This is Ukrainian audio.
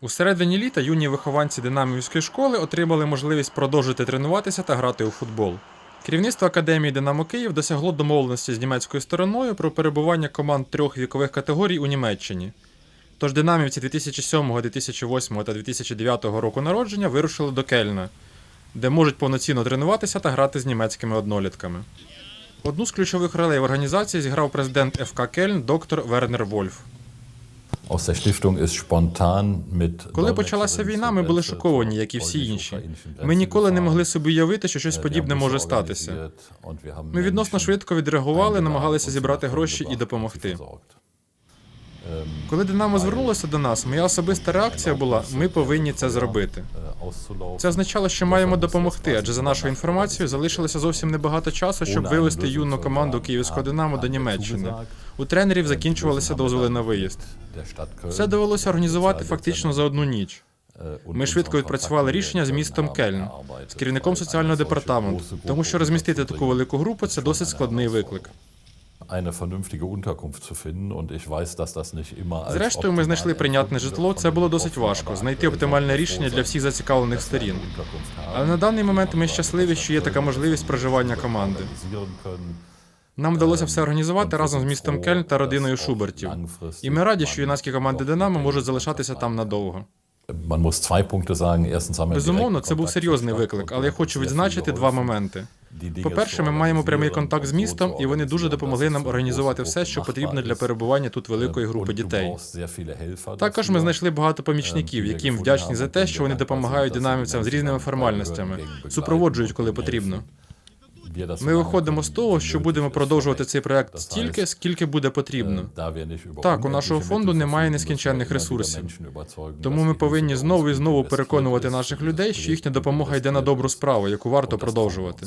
У середині літа юні вихованці Динамівської школи отримали можливість продовжити тренуватися та грати у футбол. Керівництво Академії Динамо Київ досягло домовленості з німецькою стороною про перебування команд трьох вікових категорій у Німеччині. Тож динамівці 2007, 2008 та 2009 року народження вирушили до Кельна, де можуть повноцінно тренуватися та грати з німецькими однолітками. Одну з ключових ролей в організації зіграв президент ФК Кельн доктор Вернер Вольф. Коли почалася війна, ми були шоковані, як і всі інші. Ми ніколи не могли собі уявити, що щось подібне може статися. Ми відносно швидко відреагували, намагалися зібрати гроші і допомогти. Коли Динамо звернулося до нас, моя особиста реакція була: ми повинні це зробити. Це означало, що маємо допомогти, адже за нашою інформацією залишилося зовсім небагато часу, щоб вивести юну команду київського Динамо до Німеччини. У тренерів закінчувалися дозволи на виїзд. Все довелося організувати фактично за одну ніч. Ми швидко відпрацювали рішення з містом Кельн, з керівником соціального департаменту, тому що розмістити таку велику групу це досить складний виклик. Eine vernünftige Unterkunft zu finden, und ich weiß, dass das nicht immer als Зрештою, ми знайшли прийнятне житло. Це було досить важко знайти оптимальне рішення для всіх зацікавлених сторін. Але на даний момент ми щасливі, що є така можливість проживання команди. Нам вдалося все організувати разом з містом Кельн та родиною Шубертів. І ми раді, що юнацькі команди Динамо можуть залишатися там надовго. Безумовно, це був серйозний виклик, але я хочу відзначити два моменти. По-перше, ми маємо прямий контакт з містом, і вони дуже допомогли нам організувати все, що потрібно для перебування тут великої групи дітей. Також ми знайшли багато помічників, яким вдячні за те, що вони допомагають динамівцям з різними формальностями, супроводжують, коли потрібно. Ми виходимо з того, що будемо продовжувати цей проект стільки, скільки буде потрібно. Über Так, у нашого фонду немає нескінченних ресурсів. Тому ми повинні знову і знову переконувати наших людей, що їхня допомога йде на добру справу, яку варто продовжувати.